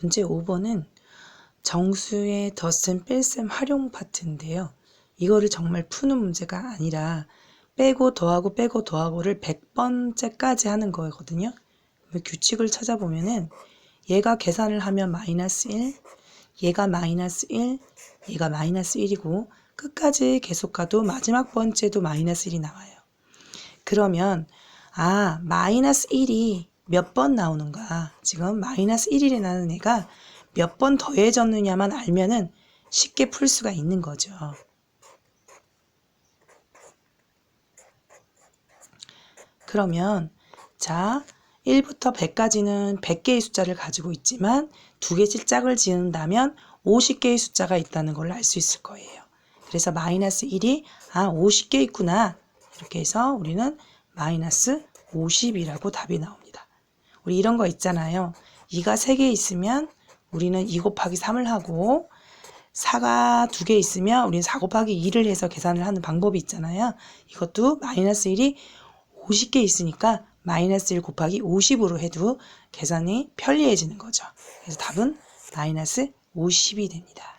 문제 5번은 정수의 덧셈 뺄셈 활용 파트인데요. 이거를 정말 푸는 문제가 아니라 빼고 더하고 빼고 더하고를 100번째까지 하는 거거든요. 규칙을 찾아보면은 얘가 계산을 하면 마이너스 1, 얘가 마이너스 1, 얘가 마이너스 1이고 끝까지 계속 가도 마지막 번째도 마이너스 1이 나와요. 그러면 아 마이너스 1이 몇 번 나오는가 지금 마이너스 1이라는 애가 몇 번 더해졌느냐만 알면은 쉽게 풀 수가 있는 거죠. 그러면 자 1부터 100까지는 100개의 숫자를 가지고 있지만 두 개씩 짝을 지은다면 50개의 숫자가 있다는 걸 알 수 있을 거예요. 그래서 마이너스 1이 아 50개 있구나 이렇게 해서 우리는 마이너스 50이라고 답이 나옵니다. 우리 이런 거 있잖아요. 2가 3개 있으면 우리는 2 곱하기 3을 하고 4가 2개 있으면 우리는 4 곱하기 2를 해서 계산을 하는 방법이 있잖아요. 이것도 마이너스 1이 50개 있으니까 마이너스 1 곱하기 50으로 해도 계산이 편리해지는 거죠. 그래서 답은 마이너스 50이 됩니다.